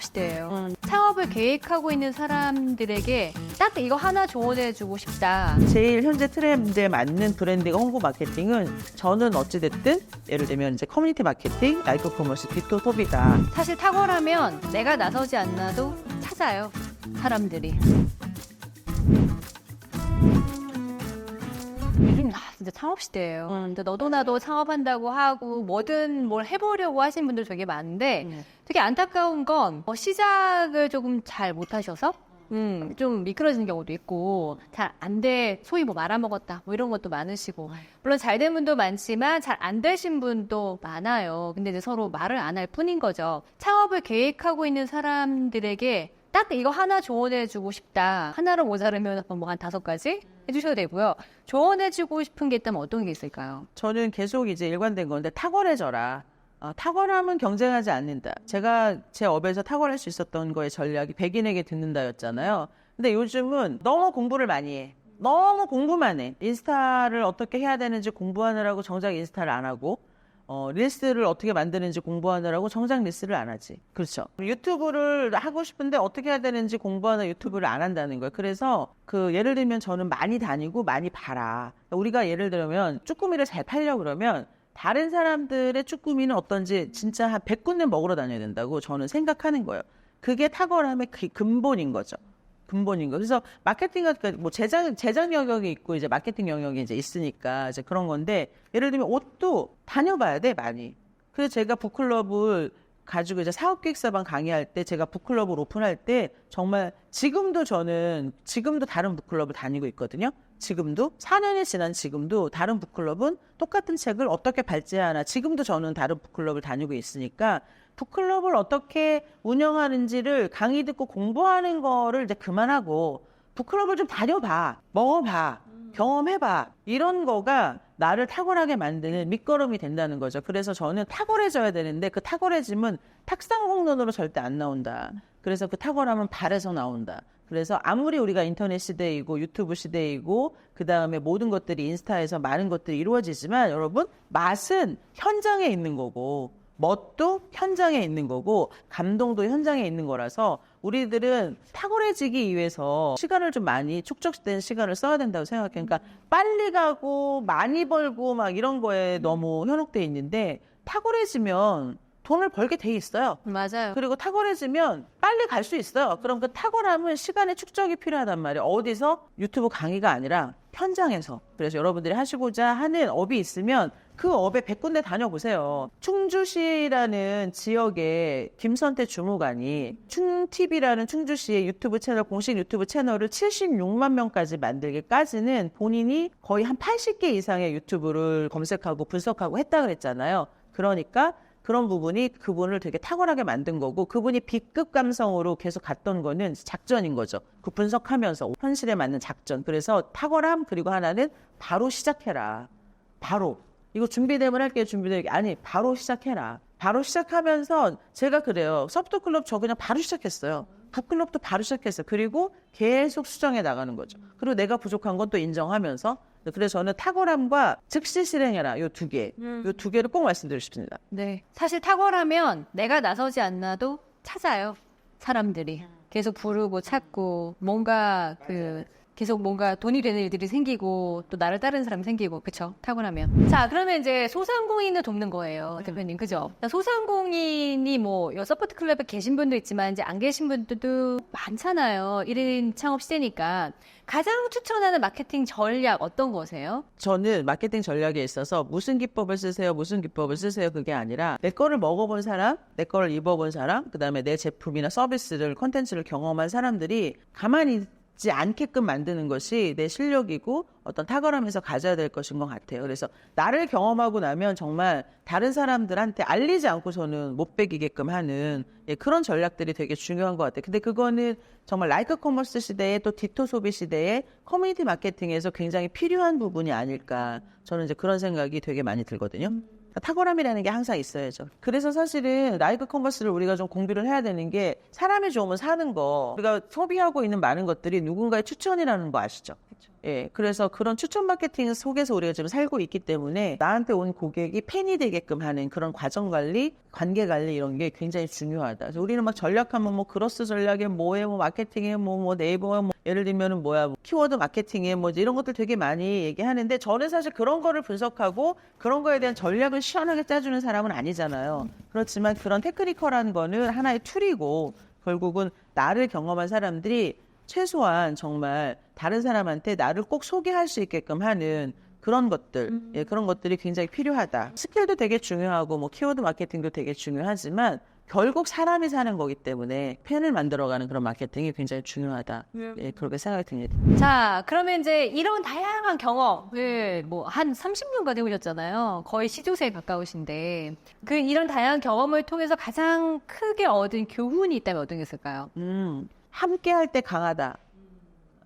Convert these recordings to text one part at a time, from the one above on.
창업 시대예요. 창업을 계획하고 있는 사람들에게 딱 이거 하나 조언해주고 싶다. 제일 현재 트렌드에 맞는 브랜딩 홍보 마케팅은 저는 어찌됐든 예를 들면 이제 커뮤니티 마케팅, 라이프 커머스, 디토 소비다. 사실 탁월하면 내가 나서지 않아도 찾아요. 사람들이. 진짜 창업 시대예요. 근데 너도 나도 창업한다고 하고 뭐든 뭘 해보려고 하신 분들 되게 많은데 되게 안타까운 건 어, 시작을 조금 잘 못하셔서 음, 좀 미끄러지는 경우도 있고 잘 안 돼 소위 뭐 말아먹었다 뭐 이런 것도 많으시고 물론 잘 된 분도 많지만 잘 안 되신 분도 많아요. 근데 이제 서로 말을 안 할 뿐인 거죠. 창업을 계획하고 있는 사람들에게 딱 이거 하나 조언해주고 싶다. 하나로 모자르면 뭐 한 다섯 가지 해주셔도 되고요. 조언해주고 싶은 게 있다면 어떤 게 있을까요? 저는 계속 이제 일관된 건데 탁월해져라. 어, 탁월하면 경쟁하지 않는다. 제가 제 업에서 탁월할 수 있었던 거의 전략이 백인에게 듣는다였잖아요. 근데 요즘은 너무 공부를 많이 해. 너무 공부만 해. 인스타를 어떻게 해야 되는지 공부하느라고 정작 인스타를 안 하고, 어, 릴스를 어떻게 만드는지 공부하느라고 정작 릴스를 안 하지. 그렇죠. 유튜브를 하고 싶은데 어떻게 해야 되는지 공부하는 유튜브를 안 한다는 거예요. 그래서 그 예를 들면 저는 많이 다니고 많이 봐라. 우리가 예를 들면 쭈꾸미를 잘 팔려 그러면 다른 사람들의 쭈꾸미는 어떤지 진짜 한 100군데 먹으러 다녀야 된다고 저는 생각하는 거예요. 그게 탁월함의 그 근본인 거죠. 근본인 거. 그래서 마케팅 같은 뭐 제작 제작 영역이 있고 이제 마케팅 영역이 이제 있으니까 이제 그런 건데 예를 들면 옷도 다녀봐야 돼 많이. 그래서 제가 북클럽을 가지고 이제 사업기획사반 강의할 때 제가 북클럽을 오픈할 때 정말 지금도 저는 지금도 다른 북클럽을 다니고 있거든요. 지금도 4년이 지난 지금도 다른 북클럽은 똑같은 책을 어떻게 발제하나 지금도 저는 다른 북클럽을 다니고 있으니까 북클럽을 어떻게 운영하는지를 강의 듣고 공부하는 거를 이제 그만하고 북클럽을 좀 다녀봐, 먹어봐, 경험해봐. 이런 거가 나를 탁월하게 만드는 밑거름이 된다는 거죠. 그래서 저는 탁월해져야 되는데 그 탁월해짐은 탁상공론으로 절대 안 나온다. 그래서 그 탁월함은 발에서 나온다. 그래서 아무리 우리가 인터넷 시대이고 유튜브 시대이고 그 다음에 모든 것들이 인스타에서 많은 것들이 이루어지지만 여러분 맛은 현장에 있는 거고 멋도 현장에 있는 거고 감동도 현장에 있는 거라서 우리들은 탁월해지기 위해서 시간을 좀 많이 축적된 시간을 써야 된다고 생각해요. 그러니까 빨리 가고 많이 벌고 막 이런 거에 너무 현혹돼 있는데 탁월해지면 돈을 벌게 돼 있어요. 맞아요. 그리고 탁월해지면 빨리 갈 수 있어요. 그럼 그 탁월함은 시간의 축적이 필요하단 말이에요. 어디서 유튜브 강의가 아니라 현장에서. 그래서 여러분들이 하시고자 하는 업이 있으면 그 업에 100군데 다녀보세요. 충주시라는 지역의 김선태 주무관이 충TV라는 충주시의 유튜브 채널, 공식 유튜브 채널을 76만 명까지 만들기까지는 본인이 거의 한 80개 이상의 유튜브를 검색하고 분석하고 했다 그랬잖아요. 그러니까 그런 부분이 그분을 되게 탁월하게 만든 거고 그분이 B급 감성으로 계속 갔던 거는 작전인 거죠. 그 분석하면서 현실에 맞는 작전. 그래서 탁월함 그리고 하나는 바로 시작해라. 바로. 이거 준비되면 할게요. 준비되게 아니 바로 시작해라. 바로 시작하면서 제가 그래요. 서프트클럽 저 그냥 바로 시작했어요. 북클럽도 바로 시작했어요. 그리고 계속 수정해 나가는 거죠. 그리고 내가 부족한 건 또 인정하면서 그래서 저는 탁월함과 즉시 실행해라. 요 두 개. 요두 개를 꼭 말씀드리고 싶습니다. 네. 사실 탁월하면 내가 나서지 않아도 찾아요. 사람들이. 계속 부르고 찾고 뭔가 그 계속 뭔가 돈이 되는 일들이 생기고 또 나를 따르는 사람이 생기고 그쵸? 탁월하면. 자 그러면 이제 소상공인을 돕는 거예요 대표님. 그죠? 자, 소상공인이 뭐여 서포트 클럽에 계신 분도 있지만 이제 안 계신 분들도 많잖아요. 1인 창업 시대니까. 가장 추천하는 마케팅 전략 어떤 거세요? 저는 마케팅 전략에 있어서 무슨 기법을 쓰세요, 무슨 기법을 쓰세요 그게 아니라 내 거를 먹어본 사람, 내 거를 입어본 사람, 그 다음에 내 제품이나 서비스를 콘텐츠를 경험한 사람들이 가만히 있지 않게끔 만드는 것이 내 실력이고 어떤 탁월함에서 가져야 될 것인 것 같아요. 그래서 나를 경험하고 나면 정말 다른 사람들한테 알리지 않고서는 못 베기게끔 하는 예, 그런 전략들이 되게 중요한 것 같아요. 근데 그거는 정말 라이크 커머스 시대에 또 디토 소비 시대에 커뮤니티 마케팅에서 굉장히 필요한 부분이 아닐까. 저는 이제 그런 생각이 되게 많이 들거든요. 탁월함이라는 게 항상 있어야죠. 그래서 사실은 라이크 커머스를 우리가 좀 공부를 해야 되는 게 사람이 좋으면 사는 거. 우리가 소비하고 있는 많은 것들이 누군가의 추천이라는 거 아시죠? 예, 그래서 그런 추천 마케팅 속에서 우리가 지금 살고 있기 때문에 나한테 온 고객이 팬이 되게끔 하는 그런 과정 관리, 관계 관리 이런 게 굉장히 중요하다. 그래서 우리는 막 전략하면 뭐 크로스 전략에 뭐에 뭐 마케팅에 뭐, 뭐 네이버에 뭐 예를 들면은 뭐야 뭐 키워드 마케팅에 뭐 이런 것들 되게 많이 얘기하는데 저는 사실 그런 거를 분석하고 그런 거에 대한 전략을 시원하게 짜주는 사람은 아니잖아요. 그렇지만 그런 테크니컬한 거는 하나의 툴이고 결국은 나를 경험한 사람들이 최소한 정말 다른 사람한테 나를 꼭 소개할 수 있게끔 하는 그런 것들, 예, 그런 것들이 굉장히 필요하다. 스킬도 되게 중요하고, 뭐, 키워드 마케팅도 되게 중요하지만, 결국 사람이 사는 거기 때문에 팬을 만들어가는 그런 마케팅이 굉장히 중요하다. 예, 그렇게 생각이 듭니다. 자, 그러면 이제 이런 다양한 경험을 뭐 한 30년간 해오셨잖아요. 거의 시조새에 가까우신데 그 이런 다양한 경험을 통해서 가장 크게 얻은 교훈이 있다면 어떤 게 있을까요? 음, 함께 할 때 강하다.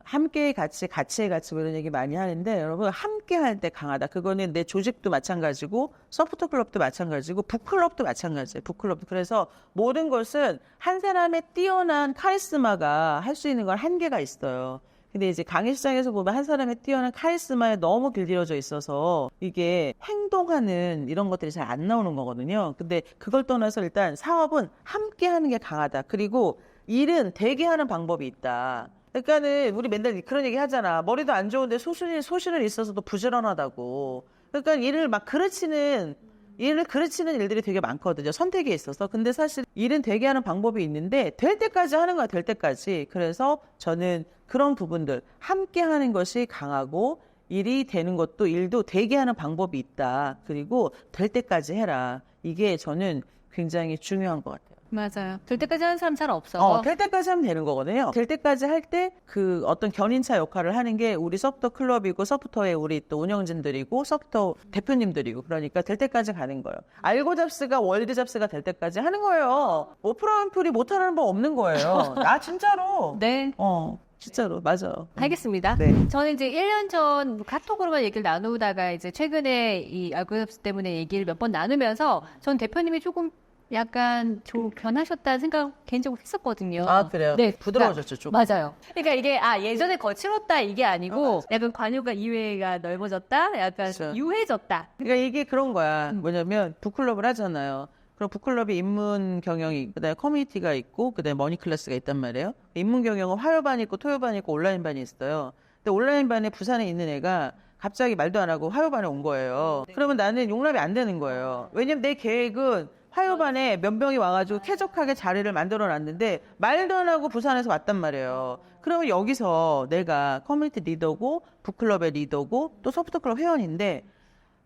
함께의 가치, 가치의 가치 뭐 이런 얘기 많이 하는데 여러분 함께 할 때 강하다. 그거는 내 조직도 마찬가지고 소프트 클럽도 마찬가지고 북클럽도 마찬가지예요. 북클럽도 그래서 모든 것은 한 사람의 뛰어난 카리스마가 할 수 있는 건 한계가 있어요. 근데 이제 강의 시장에서 보면 한 사람의 뛰어난 카리스마에 너무 길들여져 있어서 이게 행동하는 이런 것들이 잘 안 나오는 거거든요. 근데 그걸 떠나서 일단 사업은 함께 하는 게 강하다. 그리고 일은 되게 하는 방법이 있다. 그러니까는 우리 맨날 그런 얘기 하잖아. 머리도 안 좋은데 소신이 소신은 있어서도 부지런하다고. 그러니까 일을 막 그르치는 일을 그르치는 일들이 되게 많거든요. 선택에 있어서. 근데 사실 일은 되게 하는 방법이 있는데 될 때까지 하는 거야. 될 때까지. 그래서 저는 그런 부분들 함께 하는 것이 강하고 일이 되는 것도 일도 되게 하는 방법이 있다. 그리고 될 때까지 해라. 이게 저는 굉장히 중요한 것 같아요. 맞아요. 될 때까지 하는 사람 잘 없어. 어, 될 때까지 하면 되는 거거든요. 될 때까지 할 때 그 어떤 견인차 역할을 하는 게 우리 소프트 클럽이고 소프트웨어 우리 또 운영진들이고 소프트 대표님들이고 그러니까 될 때까지 가는 거예요. 알고 잡스가 월드 잡스가 될 때까지 하는 거예요. 오프라 윈프리 못하는 법 없는 거예요. 나 진짜로. 네. 어, 진짜로 맞아요. 알겠습니다. 네. 저는 이제 1년 전 카톡으로만 얘기를 나누다가 이제 최근에 이 알고리즘 때문에 얘기를 몇 번 나누면서 전 대표님이 조금 약간 좀 변하셨다는 생각 개인적으로 했었거든요. 아 그래요? 네, 부드러워졌죠 좀. 맞아요. 그러니까 이게 아 예전에 거칠었다 이게 아니고 약간 관유가 이해가 넓어졌다, 약간 그렇죠. 유해졌다. 그러니까 이게 그런 거야. 음. 뭐냐면 북클럽을 하잖아요. 그럼 북클럽이 입문 경영이 그다음에 커뮤니티가 있고 그다음에 머니 클래스가 있단 말이에요. 입문 경영은 화요반 있고 토요반 있고 온라인 반이 있어요. 근데 온라인 반에 부산에 있는 애가 갑자기 말도 안 하고 화요반에 온 거예요. 그러면 나는 용납이 안 되는 거예요. 왜냐면 내 계획은 몇 명이 와가지고 쾌적하게 자리를 만들어 놨는데 말도 안 하고 부산에서 왔단 말이에요. 그러면 여기서 내가 커뮤니티 리더고 북클럽의 리더고 또 소프트클럽 회원인데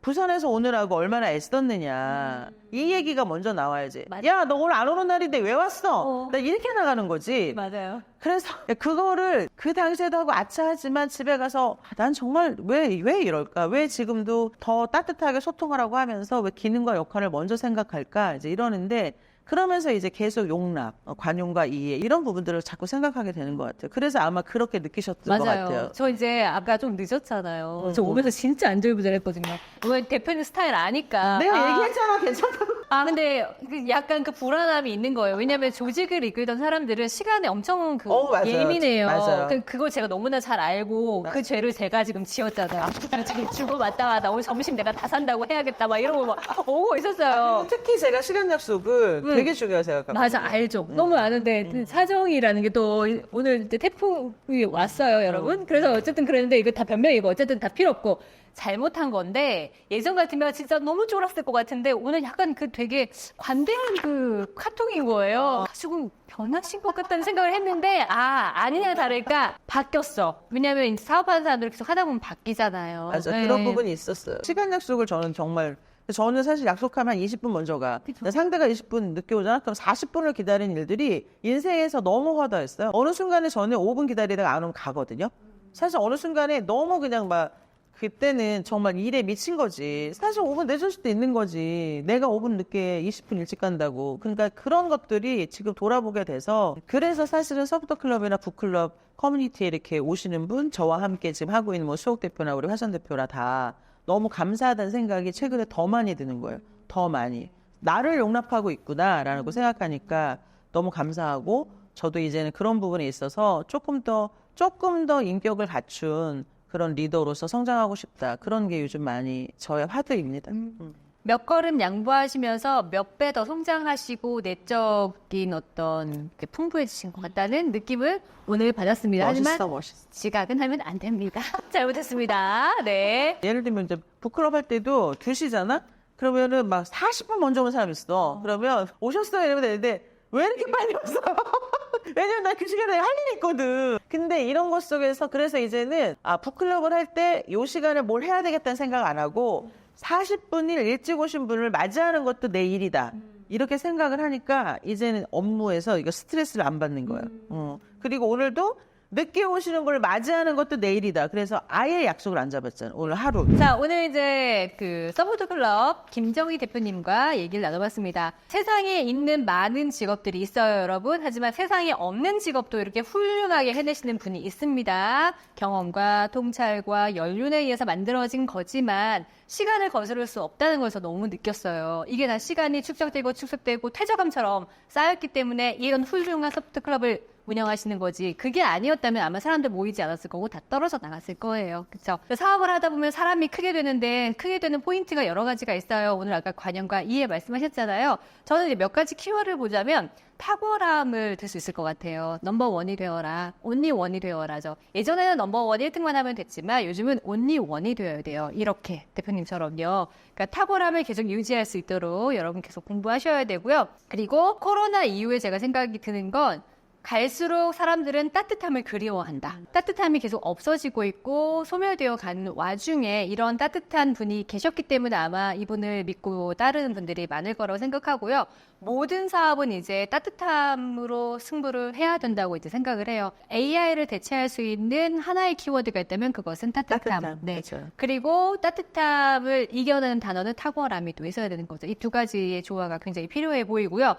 부산에서 오느라고 얼마나 애썼느냐. 이 얘기가 먼저 나와야지. 맞- 야, 너 오늘 안 오는 날인데 왜 왔어? 어. 나 이렇게 나가는 거지. 맞아요. 그래서 그거를 그 당시에도 하고 아차하지만 집에 가서 아, 난 정말 왜, 왜 이럴까? 왜 지금도 더 따뜻하게 소통하라고 하면서 왜 기능과 역할을 먼저 생각할까? 이제 이러는데 그러면서 이제 계속 용납, 어, 관용과 이해 이런 부분들을 자꾸 생각하게 되는 것 같아요. 그래서 아마 그렇게 느끼셨던 것 같아요. 맞아요. 저 이제 아까 좀 늦었잖아요. 응, 저 응. 오면서 진짜 안절부절했거든요. 왜 대표님 스타일 아니까. 내가 아, 얘기했잖아, 괜찮다고. 아, 근데 그 약간 그 불안함이 있는 거예요. 왜냐면 조직을 이끌던 사람들은 시간에 엄청 그 어, 맞아요. 예민해요. 맞아요. 그, 그걸 제가 너무나 잘 알고 그 죄를 제가 지금 지었잖아요. 지금 주고 왔다 왔다 오늘 점심 내가 다 산다고 해야겠다 막 이러고 막 오고 있었어요. 특히 제가 시간 약속을 응. 되게 중요하게 생각합니다. 맞아 알죠. 너무 아는데 그 사정이라는 게 또 오늘 이제 태풍이 왔어요 여러분. 그래서 어쨌든 그랬는데 이거 다 변명이고 어쨌든 다 필요 없고 잘못한 건데 예전 같으면 진짜 너무 쫄았을 것 같은데 오늘 약간 그 되게 관대한 그 카톡인 거예요. 조금 변하신 것 같다는 생각을 했는데 아 아니냐 다를까 바뀌었어. 왜냐면 이제 사업하는 사람들 계속 하다 보면 바뀌잖아요. 맞아. 네. 그런 부분이 있었어요. 시간 약속을 저는 정말 저는 사실 약속하면 한 20분 먼저 가. 근데 상대가 20분 늦게 오잖아. 그럼 40분을 기다리는 일들이 인생에서 너무 화다했어요. 어느 순간에 저는 5분 기다리다가 안 오면 가거든요. 사실 어느 순간에 너무 그냥 막 그때는 정말 일에 미친 거지. 사실 5분 늦을 수도 있는 거지. 내가 5분 늦게 20분 일찍 간다고. 그러니까 그런 것들이 지금 돌아보게 돼서 그래서 사실은 서브터 클럽이나 북클럽 커뮤니티에 이렇게 오시는 분 저와 함께 지금 하고 있는 뭐 수옥 대표나 우리 화선 대표라 다 너무 감사하다는 생각이 최근에 더 많이 드는 거예요. 더 많이. 나를 용납하고 있구나라는 거 생각하니까 너무 감사하고 저도 이제는 그런 부분에 있어서 조금 더 조금 더 인격을 갖춘 그런 리더로서 성장하고 싶다. 그런 게 요즘 많이 저의 화두입니다. 음. 몇 걸음 양보하시면서 몇 배 더 성장하시고 내적인 어떤 그 풍부해지신 것 같다는 느낌을 오늘 받았습니다. 하지만 멋있어, 멋있어. 지각은 하면 안 됩니다. 잘못했습니다. 네. 예를 들면 이제 북클럽 할 때도 2시잖아? 그러면은 막 40분 먼저 오는 사람 있어. 그러면 오셨어요? 이러면 되는데 왜 이렇게 빨리 왔어? 왜냐면 나 그 시간에 할 일이 있거든. 근데 이런 것 속에서 그래서 이제는 아, 북클럽을 할 때 요 시간에 뭘 해야 되겠다는 생각 안 하고 40분일 일찍 오신 분을 맞이하는 것도 내 일이다. 이렇게 생각을 하니까 이제는 업무에서 이거 스트레스를 안 받는 거예요. 어. 그리고 오늘도 늦게 오시는 걸 맞이하는 것도 내 일이다. 그래서 아예 약속을 안 잡았잖아. 오늘 하루. 자, 오늘 이제 그 서포트 클럽 김정희 대표님과 얘기를 나눠봤습니다. 세상에 있는 많은 직업들이 있어요, 여러분. 하지만 세상에 없는 직업도 이렇게 훌륭하게 해내시는 분이 있습니다. 경험과 통찰과 연륜에 의해서 만들어진 거지만 시간을 거스를 수 없다는 것을 너무 느꼈어요. 이게 다 시간이 축적되고 축적되고 퇴적감처럼 쌓였기 때문에 이런 훌륭한 서포트 클럽을 운영하시는 거지. 그게 아니었다면 아마 사람들 모이지 않았을 거고 다 떨어져 나갔을 거예요. 그렇죠? 사업을 하다 보면 사람이 크게 되는데 크게 되는 포인트가 여러 가지가 있어요. 오늘 아까 관영과 이해 말씀하셨잖아요. 저는 이제 몇 가지 키워드를 보자면 탁월함을 들 수 있을 것 같아요. 넘버 원이 되어라. 온리 원이 되어라죠. 예전에는 넘버 원 1등만 하면 됐지만 요즘은 온리 원이 되어야 돼요. 이렇게 대표님처럼요. 그러니까 탁월함을 계속 유지할 수 있도록 여러분 계속 공부하셔야 되고요. 그리고 코로나 이후에 제가 생각이 드는 건 갈수록 사람들은 따뜻함을 그리워한다. 따뜻함이 계속 없어지고 있고 소멸되어 가는 와중에 이런 따뜻한 분이 계셨기 때문에 아마 이분을 믿고 따르는 분들이 많을 거라고 생각하고요. 모든 사업은 이제 따뜻함으로 승부를 해야 된다고 이제 생각을 해요. AI를 대체할 수 있는 하나의 키워드가 있다면 그것은 따뜻함. 따뜻함. 네. 그렇죠. 그리고 따뜻함을 이겨내는 단어는 탁월함이 또 있어야 되는 거죠. 이 두 가지의 조화가 굉장히 필요해 보이고요.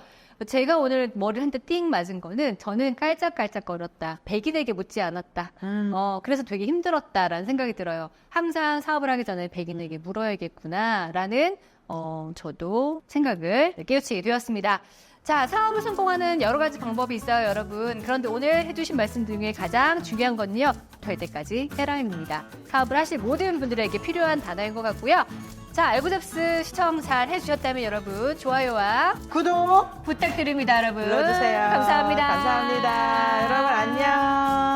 제가 오늘 머리를 한 대 띵 맞은 거는 저는 깔짝깔짝거렸다. 백인에게 묻지 않았다. 음. 어, 그래서 되게 힘들었다라는 생각이 들어요. 항상 사업을 하기 전에 백인에게 물어야겠구나라는 어, 저도 생각을 깨우치게 되었습니다. 자, 사업을 성공하는 여러 가지 방법이 있어요, 여러분. 그런데 오늘 해주신 말씀 중에 가장 중요한 건요, 될 때까지 해라입니다. 사업을 하실 모든 분들에게 필요한 단어인 것 같고요. 자, 알고잡스 시청 잘 해주셨다면 여러분 좋아요와 구독 부탁드립니다, 여러분. 눌러주세요. 감사합니다. 감사합니다. 여러분 안녕.